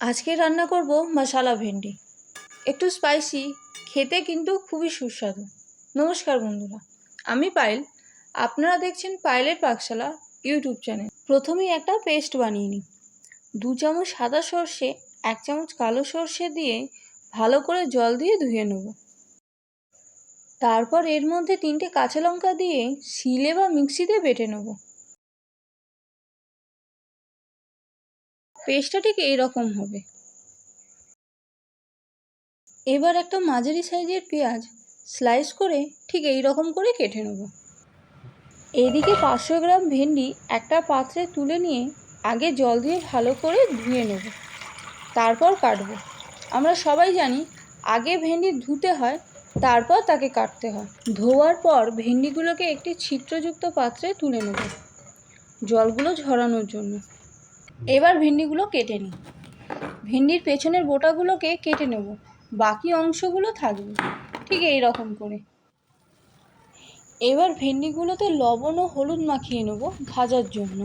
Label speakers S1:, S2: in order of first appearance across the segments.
S1: আজকে রান্না করব মশালা ভেন্ডি। একটু স্পাইসি খেতে কিন্তু খুবই সুস্বাদু। নমস্কার বন্ধুরা, আমি পায়েল। আপনারা দেখছেন পায়েলের পাকশালা ইউটিউব চ্যানেল। প্রথমেই একটা পেস্ট বানিয়ে নিই। দু চামচ সাদা সর্ষে, এক চামচ কালো সর্ষে দিয়ে ভালো করে জল দিয়ে ধুয়ে নেব। তারপর এর মধ্যে তিনটে কাঁচা লঙ্কা দিয়ে শিলে বা মিক্সিতে বেটে নেব। পেস্টটা ঠিক এইরকম হবে। এবার একটা মাঝারি সাইজের পেঁয়াজ স্লাইস করে ঠিক এই রকম করে কেটে নেব। এদিকে পাঁচশো গ্রাম ভেন্ডি একটা পাত্রে তুলে নিয়ে আগে জল দিয়ে ভালো করে ধুয়ে নেব। তারপর কাটবো। আমরা সবাই জানি আগে ভেন্ডি ধুতে হয়, তারপর তাকে কাটতে হয়। ধোয়ার পর ভেন্ডিগুলোকে একটি ছিদ্রযুক্ত পাত্রে তুলে নেব। জলগুলো ঝরানোর জন্য। এবার ভেন্ডিগুলো কেটে নিই। ভেন্ডির পেছনের বোটাগুলোকে কেটে নেব। বাকি অংশগুলো থাকবে। ঠিক এই রকম করে। এবার ভেন্ডিগুলোতে লবণ ও হলুদ মাখিয়ে নেব ভাজার জন্য।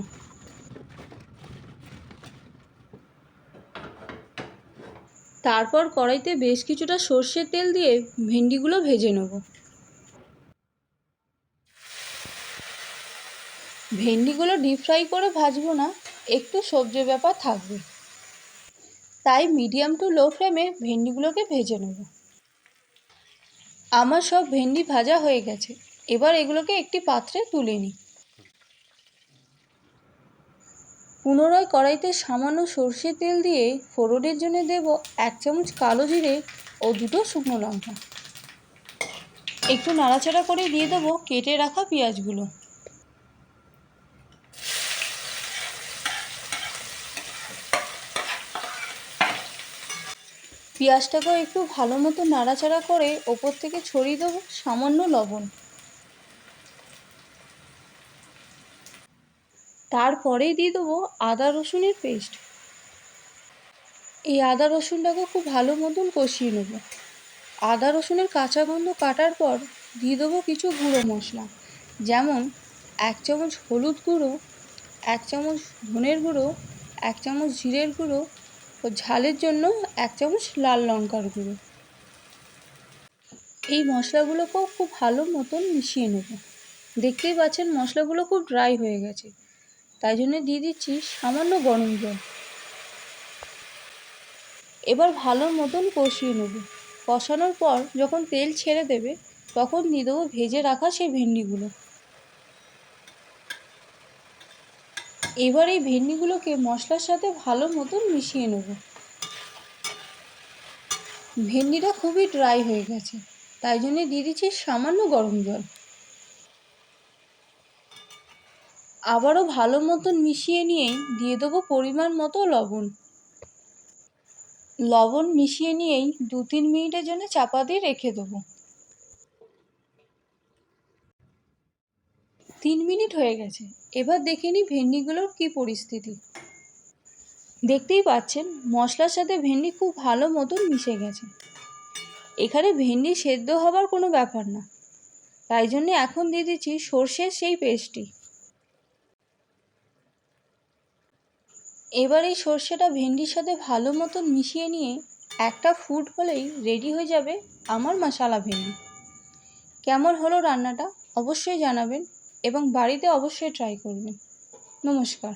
S1: তারপর কড়াইতে বেশ কিছুটা সর্ষের তেল দিয়ে ভেন্ডিগুলো ভেজে নেব। ভেন্ডিগুলো ডিপ ফ্রাই করে ভাজবো না। একটু সবজি ব্যাপার থাকবে। তাই মিডিয়াম টু লো ফ্লেমে ভেন্ডিগুলোকে ভেজে নেব। আমার সব ভেন্ডি ভাজা হয়ে গেছে। এবার এগুলোকে একটি পাত্রে তুলে নিই। পুনরায় কড়াইতে সামান্য সর্ষের তেল দিয়ে ফোড়নের জন্য দেব এক চামচ কালো জিরে ও দুটো শুকনো লঙ্কা। একটু নাড়াচাড়া করে দিয়ে দেবো কেটে রাখা পেঁয়াজগুলো। পেঁয়াজটাকেও একটু ভালো মতো নাড়াচাড়া করে ওপর থেকে ছড়িয়ে দেবো সামান্য লবণ। তারপরেই দিয়ে দেবো আদা রসুনের পেস্ট। এই আদা রসুনটাকে খুব ভালো মতন কষিয়ে নেব। আদা রসুনের কাঁচা গন্ধ কাটার পর দিয়ে দেবো কিছু গুঁড়ো মশলা। যেমন এক চামচ হলুদ গুঁড়ো, এক চামচ ধনের গুঁড়ো, এক চামচ জিরের গুঁড়ো ও ঝালের জন্য এক চামচ লাল লঙ্কার গুঁড়ো। এই মশলাগুলোকেও খুব ভালো মতন মিশিয়ে নেব। দেখতেই পাচ্ছেন মশলাগুলো খুব ড্রাই হয়ে গেছে। তাই জন্য দিয়ে দিচ্ছি সামান্য গরম জল। এবার ভালো মতন কষিয়ে নেব। কষানোর পর যখন তেল ছেড়ে দেবে, তখন দিয়ে দেবো ভেজে রাখা সেই ভেন্ডিগুলো। এবার এই ভেন্ডিগুলোকে মশলার সাথে ভালো মতন মিশিয়ে নেব। ভেন্ডিটা খুবই ড্রাই হয়ে গেছে, তাই জন্য দিয়ে দিচ্ছি সামান্য গরম জল। আবারও ভালো মতন মিশিয়ে নিয়েই দিয়ে দেবো পরিমাণ মতো লবণ। লবণ মিশিয়ে নিয়েই দু তিন মিনিটের জন্য চাপা দিয়ে রেখে দেবো। তিন মিনিট হয়ে গেছে। এবার দেখে নিই ভেন্ডিগুলোর কী পরিস্থিতি। দেখতেই পাচ্ছেন, মশলার সাথে ভেন্ডি খুব ভালো মতন মিশে গেছে। এখানে ভেন্ডি সেদ্ধ হবার কোনো ব্যাপার না। তাই জন্য এখন দিয়ে দিচ্ছি সর্ষের সেই পেস্টটি। এবার এই সর্ষেটা ভেন্ডির সাথে ভালো মতন মিশিয়ে নিয়ে একটা ফুট হলেই রেডি হয়ে যাবে আমার মশালা ভেন্ডি। কেমন হলো রান্নাটা অবশ্যই জানাবেন। এবং বাড়িতে অবশ্যই ট্রাই করবেন নমস্কার।